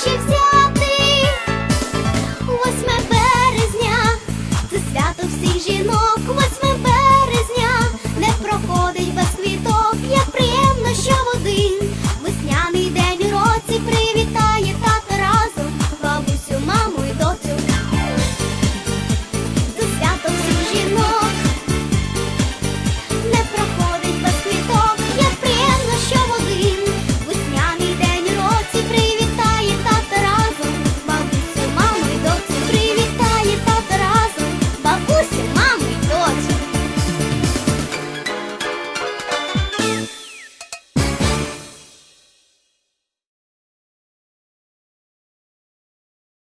гроші взяти. 8 березня це свято всіх жінок.